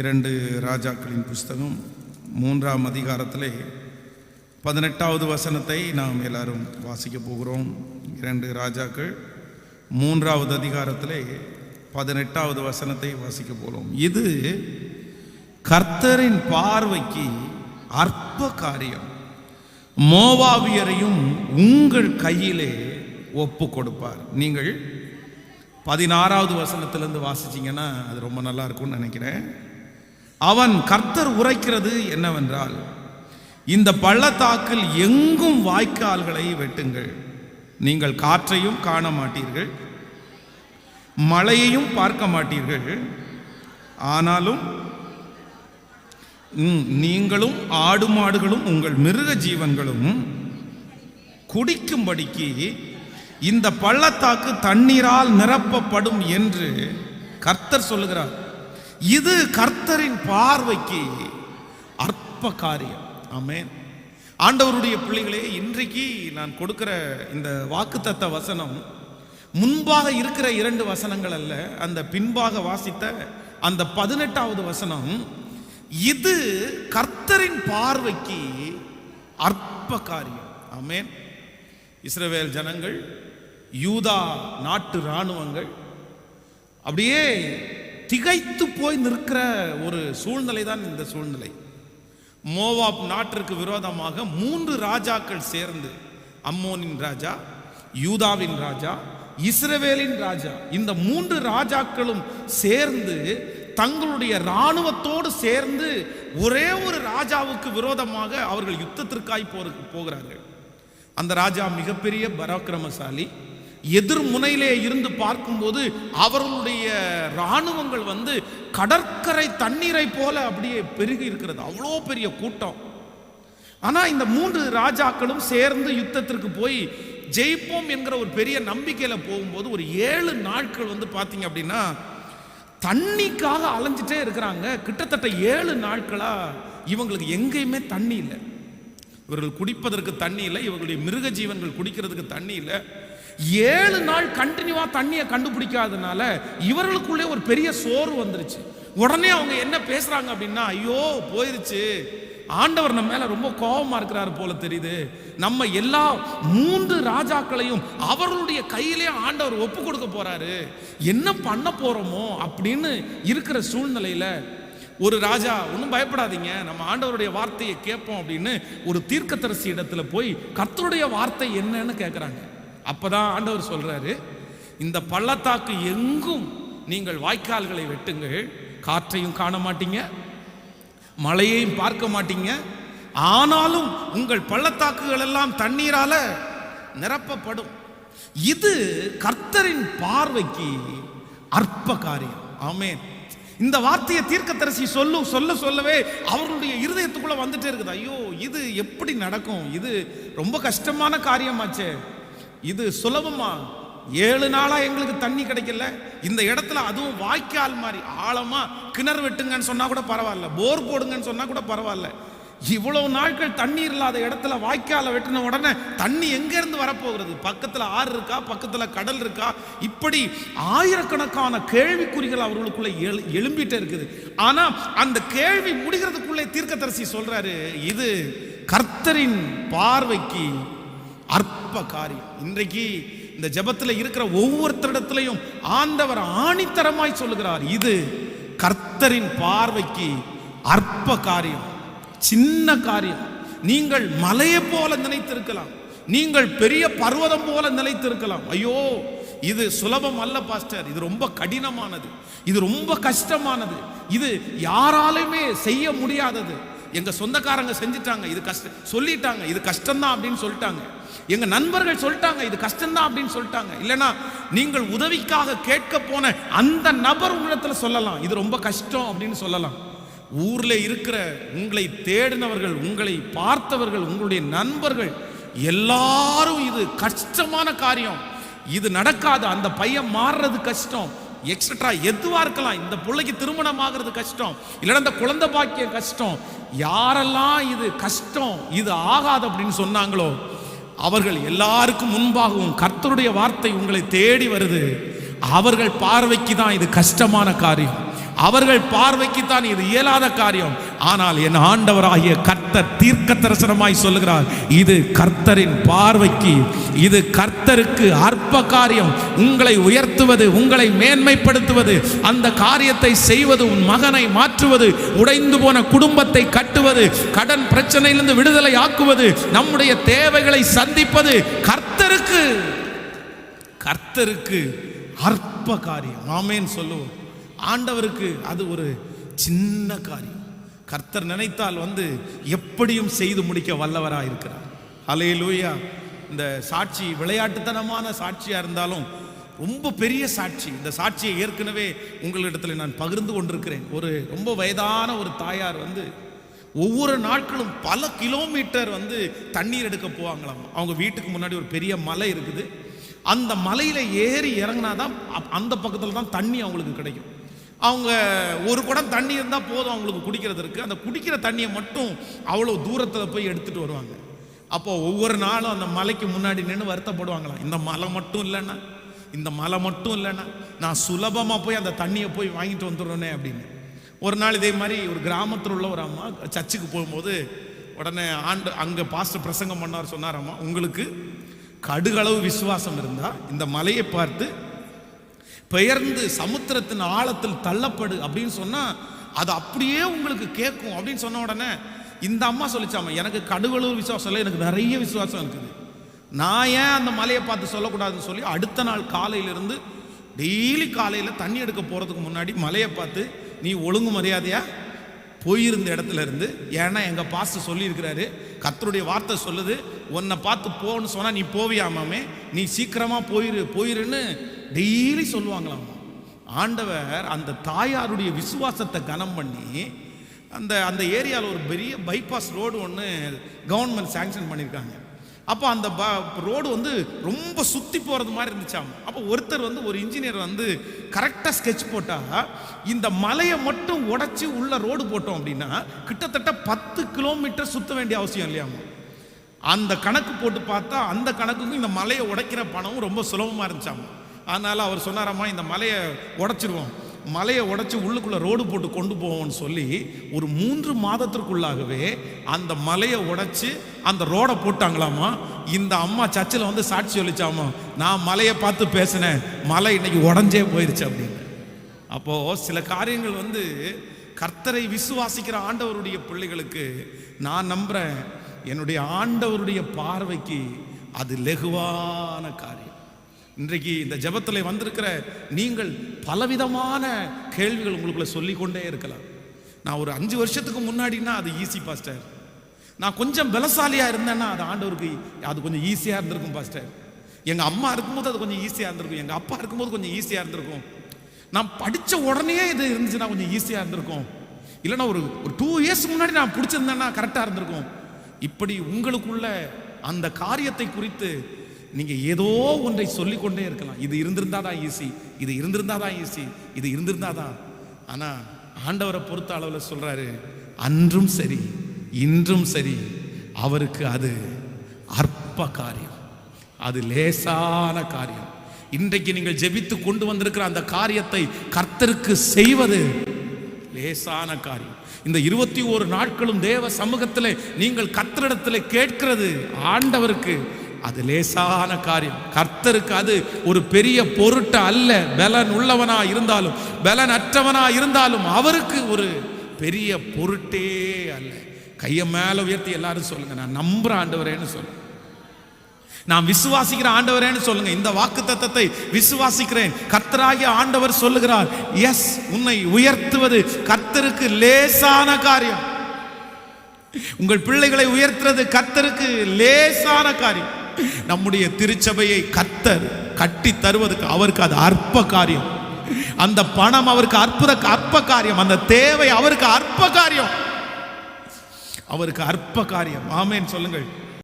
இரண்டு ராஜாக்களின் புஸ்தகம் மூன்றாம் அதிகாரத்திலே பதினெட்டாவது வசனத்தை நாம் எல்லாரும் வாசிக்க போகிறோம். இரண்டு ராஜாக்கள் மூன்றாவது அதிகாரத்திலே பதினெட்டாவது வசனத்தை வாசிக்க போகிறோம் இது கர்த்தரின் பார்வைக்கு அற்ப காரியம். மோவாவியரையும் உங்கள் கையிலே ஒப்பு கொடுப்பார். நீங்கள் பதினாறாவது வசனத்திலேருந்து வாசிச்சீங்கன்னா அது ரொம்ப நல்லா இருக்கும்னு நினைக்கிறேன். அவன் கர்த்தர் உரைக்கிறது என்னவென்றால் இந்த பள்ளத்தாக்கில் எங்கும் வாய்க்கால்களை வெட்டுங்கள். நீங்கள் காற்றையும் காண மாட்டீர்கள் மழையையும் பார்க்க மாட்டீர்கள். ஆனாலும் ம், நீங்களும் ஆடு மாடுகளும் உங்கள் மிருக ஜீவன்களும் குடிக்கும்படிக்கு இந்த பள்ளத்தாக்கு தண்ணீரால் நிரப்பப்படும் என்று கர்த்தர் சொல்லுகிறார். இது கர்த்தரின் பார்வைக்கு அற்ப காரியம். ஆமேன். ஆண்டவருடைய பிள்ளைகளே இன்றைக்கு நான் கொடுக்கிற இந்த வாக்குத்தத்த வசனம் முன்பாக இருக்கிற இரண்டு வசனங்கள் அல்ல அந்த பின்பாக வாசித்த அந்த பதினெட்டாவது வசனம் இது கர்த்தரின் பார்வைக்கு அற்ப காரியம். ஆமேன். இஸ்ரவேல் ஜனங்கள் யூதா நாட்டு இராணுவங்கள் அப்படியே திகைத்து போய் நிற்கிற ஒரு சூழ்நிலை தான் இந்த சூழ்நிலை. மோவாப் நாட்டிற்கு விரோதமாக மூன்று ராஜாக்கள் சேர்ந்து அம்மோனின் ராஜா யூதாவின் ராஜா இஸ்ரவேலின் ராஜா இந்த மூன்று ராஜாக்களும் சேர்ந்து தங்களுடைய இராணுவத்தோடு சேர்ந்து ஒரே ஒரு ராஜாவுக்கு விரோதமாக அவர்கள் யுத்தத்திற்காய் போருக்கு போகிறார்கள். அந்த ராஜா மிகப்பெரிய பராக்கிரமசாலி. எதிர்முனையிலே இருந்து பார்க்கும்போது அவர்களுடைய இராணுவங்கள் வந்து கடற்கரை தண்ணீரை போல அப்படியே பெருகி இருக்கிறது. அவ்வளோ பெரிய கூட்டம். ஆனால் இந்த மூன்று ராஜாக்களும் சேர்ந்து யுத்தத்திற்கு போய் ஜெயிப்போம் என்கிற ஒரு பெரிய நம்பிக்கையில் போகும்போது ஒரு ஏழு நாட்கள் வந்து பார்த்தீங்க அப்படின்னா தண்ணிக்காக அலைஞ்சிட்டே இருக்கிறாங்க. கிட்டத்தட்ட ஏழு நாட்களாக இவங்களுக்கு எங்கேயுமே தண்ணி இல்லை. இவர்கள் குடிப்பதற்கு தண்ணி இல்லை இவர்களுடைய மிருக ஜீவன்கள் குடிக்கிறதுக்கு தண்ணி இல்லை. ஏழு நாள் கண்டினியூவா தண்ணியை கண்டுபிடிக்காதனால இவர்களுக்குள்ளே ஒரு பெரிய சோர்வு வந்துருச்சு. உடனே அவங்க என்ன பேசுறாங்க அப்படின்னா ஐயோ போயிருச்சு. ஆண்டவர் நம்ம மேல ரொம்ப கோபமா இருக்கிறார் போல தெரியுது. நம்ம எல்லா மூன்று ராஜாக்களையும் அவர்களுடைய கையிலே ஆண்டவர் ஒப்பு கொடுக்க போறாரு. என்ன பண்ண போறோமோ அப்படின்னு இருக்கிற சூழ்நிலையில ஒரு ராஜா ஒன்றும் பயப்படாதீங்க. நம்ம ஆண்டவருடைய வார்த்தையை கேட்போம் அப்படின்னு ஒரு தீர்க்கதரிசி இடத்துல போய் கர்த்தருடைய வார்த்தை என்னன்னு கேட்குறாங்க அப்பதான் ஆண்டவர் சொல்றாரு இந்த பள்ளத்தாக்கு எங்கும் நீங்கள் வாய்க்கால்களை வெட்டுங்கள் காற்றையும் காண மாட்டீங்க மழையையும் பார்க்க மாட்டீங்க ஆனாலும் உங்கள் பள்ளத்தாக்குகள் எல்லாம் தண்ணீரால நிரப்பப்படும். இது கர்த்தரின் பார்வைக்கு அற்ப காரியம். ஆமேன். இந்த வார்த்தையை தீர்க்கத்தரசி சொல்லு சொல்ல சொல்லவே அவர்களுடைய இருதயத்துக்குள்ள வந்துட்டே இருக்குது. ஐயோ இது எப்படி நடக்கும்? இது ரொம்ப கஷ்டமான காரியமாச்சே. இது சுலபமா? ஏழு நாளா எங்களுக்கு தண்ணி கிடைக்கல. இந்த இடத்துல அதுவும் வாய்க்கால் மாதிரி ஆழமா கிணறு வெட்டுங்கன்னு சொன்னா கூட பரவாயில்ல. போர் போடுங்கன்னு சொன்னா கூட பரவாயில்ல. இவ்வளவு நாட்கள் தண்ணீர் இல்லாத இடத்துல வாய்க்கால வெட்டின உடனே தண்ணி எங்க இருந்து வரப்போகிறது? பக்கத்துல ஆறு இருக்கா? பக்கத்துல கடல் இருக்கா? இப்படி ஆயிரக்கணக்கான கேள்விக்குறிகள் அவர்களுக்குள்ள எழு- எழும்பிட்டே இருக்குது. ஆனா அந்த கேள்வி முடிகிறதுக்குள்ளே தீர்க்கதரிசி சொல்றாரு இது கர்த்தரின் பார்வைக்கு அற்ப காரியம். இன்றைக்கு இந்த ஜபத்தில் இருக்கிற ஒவ்வொருத்தரிடத்திலையும் ஆண்டவர் ஆணித்தரமாய் சொல்லுகிறார். இது கர்த்தரின் பார்வைக்கு அற்ப காரியம் சின்ன காரியம். நீங்கள் மலையை போல நினைத்திருக்கலாம். நீங்கள் பெரிய பர்வதம் போல நிலைத்திருக்கலாம் ஐயோ இது சுலபம் அல்ல பாஸ்டர். இது ரொம்ப கடினமானது. இது ரொம்ப கஷ்டமானது. இது யாராலுமே செய்ய முடியாதது. எங்க சொந்தக்காரங்க செஞ்சிட்டாங்க இது கஷ்டம் சொல்லிட்டாங்க இது கஷ்டம்தான் அப்படின்னு சொல்லிட்டாங்க. எங்க நண்பர்கள் சொல்லிட்டாங்க இது கஷ்டம்தான் அப்படின்னு சொல்லிட்டாங்க. இல்லைன்னா நீங்கள் உதவிக்காக கேட்க போன அந்த நபர் உங்களிடத்துல சொல்லலாம் இது ரொம்ப கஷ்டம் அப்படின்னு சொல்லலாம். ஊர்ல இருக்கிற உங்களை தேடினவர்கள் உங்களை பார்த்தவர்கள் உங்களுடைய நண்பர்கள் எல்லாரும் இது கஷ்டமான காரியம். இது நடக்காது அந்த பையன் மாறுறது கஷ்டம். எக்ஸட்ரா எதுவாக இருக்கலாம். இந்த பிள்ளைக்கு திருமணம் ஆகிறது கஷ்டம். இல்லைன்னா இந்த குழந்தை பாக்கியம் கஷ்டம். யாரெல்லாம் இது கஷ்டம் இது ஆகாது அப்படின்னு சொன்னாங்களோ அவர்கள் எல்லாருக்கும் முன்பாகவும் கர்த்தருடைய வார்த்தை உங்களை தேடி வருது. அவர்கள் பார்வைக்கு தான் இது கஷ்டமான காரியம். அவர்கள் பார்வைக்கு தான் இது இயலாத காரியம். ஆனால் என் ஆண்டவராகிய கர்த்தர் தீர்க்க தரிசனமாய் சொல்லுகிறார் இது கர்த்தரின் பார்வைக்கு இது கர்த்தருக்கு அற்ப காரியம். உங்களை உயர்த்துவது உங்களை மேன்மைப்படுத்துவது அந்த காரியத்தை செய்வது உன் மகனை மாற்றுவது உடைந்து போன குடும்பத்தை கட்டுவது கடன் பிரச்சனையிலிருந்து விடுதலை ஆக்குவது நம்முடைய தேவைகளை சந்திப்பது கர்த்தருக்கு. கர்த்தருக்கு அற்ப காரியம். ஆமேன்னு சொல்லுவோம். ஆண்டவருக்கு அது ஒரு சின்ன காரியம். கர்த்தர் நினைத்தால் வந்து எப்படியும் செய்து முடிக்க வல்லவராக இருக்கிறார். ஹலே லூயா இந்த சாட்சி விளையாட்டுத்தனமான சாட்சியாக இருந்தாலும் ரொம்ப பெரிய சாட்சி. இந்த சாட்சியை ஏற்கனவே உங்களிடத்தில் நான் பகிர்ந்து கொண்டிருக்கிறேன். ஒரு ரொம்ப வயதான ஒரு தாயார் வந்து ஒவ்வொரு நாட்களும் பல கிலோமீட்டர் வந்து தண்ணீர் எடுக்க போவாங்களாம். அவங்க வீட்டுக்கு முன்னாடி ஒரு பெரிய மலை இருக்குது. அந்த மலையில் ஏறி இறங்கினாதான் அப்- அந்த பக்கத்தில் தான் தண்ணி அவங்களுக்கு கிடைக்கும். அவங்க ஒரு குடம் தண்ணி இருந்தால் போதும் அவங்களுக்கு குடிக்கிறதுக்கு அந்த குடிக்கிற தண்ணியை மட்டும் அவ்வளோ தூரத்தில் போய் எடுத்துகிட்டு வருவாங்க. அப்போ ஒவ்வொரு நாளும் அந்த மலைக்கு முன்னாடி நின்று வருத்தப்படுவாங்களாம். இந்த மலை மட்டும் இல்லைன்னா இந்த மலை மட்டும் இல்லைன்னா நான் சுலபமாக போய் அந்த தண்ணியை போய் வாங்கிட்டு வந்துடுறேனே அப்படின்னு. ஒரு நாள் இதே மாதிரி ஒரு கிராமத்தில் உள்ள ஒரு அம்மா சர்ச்சுக்கு போகும்போது உடனே ஆண்டு அங்கே பாஸ்டர் பிரசங்கம் பண்ணார். சொன்னார் அம்மா உங்களுக்கு கடுகளவு விசுவாசம் இருந்தால் இந்த மலையை பார்த்து பெயர்ந்து சமுத்திரத்தின் ஆழத்தில் தள்ளப்படு அப்படின்னு சொன்னால் அது அப்படியே உங்களுக்கு கேட்கும் அப்படின்னு சொன்ன உடனே இந்த அம்மா சொல்லிச்சாம எனக்கு கடுகளவு விசுவாசம் இல்லை எனக்கு நிறைய விசுவாசம் இருக்குது. நான் ஏன் அந்த மலையை பார்த்து சொல்லக்கூடாதுன்னு சொல்லி அடுத்த நாள் காலையிலிருந்து டெய்லி காலையில் தண்ணி எடுக்க போகிறதுக்கு முன்னாடி மலையை பார்த்து நீ ஒழுங்கு மரியாதையா? போயிருந்த இடத்துல இருந்து ஏன்னா எங்கள் பாஸ்டர் சொல்லியிருக்கிறாரு கத்தருடைய வார்த்தை சொல்லுது உன்னை பார்த்து போன்னு சொன்னால் நீ போவியாமாமே நீ சீக்கிரமாக போயிரு போயிருன்னு டெய்லி சொல்லுவாங்களாம். ஆண்டவர் அந்த தாயாருடைய விசுவாசத்தை கனம் பண்ணி அந்த அந்த ஏரியாவில் ஒரு பெரிய பைபாஸ் ரோடு ஒன்று கவர்மெண்ட் சேங்ஷன் பண்ணியிருக்காங்க. அப்போ அந்த ரோடு வந்து ரொம்ப சுற்றி போகிறது மாதிரி இருந்துச்சாம். அப்போ ஒருத்தர் வந்து ஒரு இன்ஜினியர் வந்து கரெக்டாக ஸ்கெட்ச் போட்டால் இந்த மலையை மட்டும் உடச்சி உள்ள ரோடு போட்டோம் அப்படின்னா கிட்டத்தட்ட பத்து கிலோமீட்டர் சுற்ற வேண்டிய அவசியம் இல்லையாமா. அந்த கணக்கு போட்டு பார்த்தா அந்த கணக்குக்கும் இந்த மலையை உடைக்கிற பணமும் ரொம்ப சுலபமாக இருந்துச்சாமா. அதனால் அவர் சொன்னாராம்மா இந்த மலையை உடைச்சிருவோம். மலையை உடச்சி உள்ளுக்குள்ளே ரோடு போட்டு கொண்டு போவோம்னு சொல்லி ஒரு மூன்று மாதத்திற்குள்ளாகவே அந்த மலையை உடச்சி அந்த ரோடை போட்டாங்களாமா? இந்த அம்மா சர்ச்சில் வந்து சாட்சி சொல்லிச்சாமா? நான் மலையை பார்த்து பேசினேன். மலை இன்னைக்கு உடஞ்சே போயிருச்சு அப்படின்னு. அப்போ சில காரியங்கள் வந்து கர்த்தரை விசுவாசிக்கிற ஆண்டவருடைய பிள்ளைகளுக்கு நான் நம்புறேன். என்னுடைய ஆண்டவருடைய பார்வைக்கு அது லெகுவான காரியம். இன்றைக்கு இந்த ஜபத்தில் வந்திருக்கிற நீங்கள் பலவிதமான கேள்விகள் உங்களுக்குள்ள சொல்லிக்கொண்டே இருக்கலாம். நான் ஒரு அஞ்சு வருஷத்துக்கு முன்னாடினா அது ஈஸி பாஸ்டர் நான் கொஞ்சம் பலசாலியாக இருந்தேன்னா அது ஆண்டவருக்கு அது கொஞ்சம் ஈஸியாக இருந்திருக்கும் பாஸ்டர் எங்கள் அம்மா இருக்கும்போது அது கொஞ்சம் ஈஸியாக இருந்திருக்கும். எங்கள் அப்பா இருக்கும்போது கொஞ்சம் ஈஸியாக இருந்திருக்கும். நான் படித்த உடனே இது இருந்துச்சுன்னா கொஞ்சம் ஈஸியாக இருந்திருக்கும். இல்லைன்னா ஒரு ஒரு டூ இயர்ஸ் முன்னாடி நான் பிடிச்சிருந்தேன்னா கரெக்டாக இருந்திருக்கும். இப்படி உங்களுக்குள்ள அந்த காரியத்தை குறித்து நீங்கள் ஏதோ ஒன்றை சொல்லிக்கொண்டே இருக்கலாம். இது இருந்திருந்தா தான் ஈஸி இது இருந்திருந்தா தான் ஈஸி இது இருந்திருந்தா தான் ஆனா ஆண்டவரை பொறுத்த அளவில் சொல்றாரு அன்றும் சரி இன்றும் சரி அவருக்கு அது அற்ப காரியம் அது லேசான காரியம். இன்றைக்கு நீங்கள் ஜெபித்து கொண்டு வந்திருக்கிற அந்த காரியத்தை கர்த்தருக்கு செய்வது லேசான காரியம். இந்த இருபத்தி ஓரு நாட்களும் தேவ சமூகத்தில் நீங்கள் கத்திரிடத்தில் கேட்கிறது ஆண்டவருக்கு. அது லேசான காரியம். கர்த்தருக்கு அது ஒரு பெரிய பொருட்டு அல்ல. பலன் உள்ளவனா இருந்தாலும் பலன் அற்றவனா இருந்தாலும் அவருக்கு ஒரு பெரிய பொருட்டே அல்ல. கையை மேலே உயர்த்தி எல்லாரும் சொல்லுங்க. நான் நம்புற ஆண்டவரேன்னு சொல்லுங்க. நான் விசுவாசிக்கிற ஆண்டவரேன்னு சொல்லுங்க. இந்த வாக்கு தத்தத்தை விசுவாசிக்கிறேன். கர்த்தராகிய ஆண்டவர் சொல்லுகிறார் எஸ் உன்னை உயர்த்துவது கர்த்தருக்கு லேசான காரியம். உங்கள் பிள்ளைகளை உயர்த்துறது கர்த்தருக்கு லேசான காரியம். நம்முடைய திருச்சபையை கத்தர் கட்டி தருவதற்கு அவருக்கு அது அற்ப காரியம். அந்த பணம் அவருக்கு அற்புத அற்ப காரியம். அந்த தேவை அவருக்கு அற்ப காரியம். அவருக்கு அற்ப காரியம். ஆமேன்னு சொல்லுங்கள்.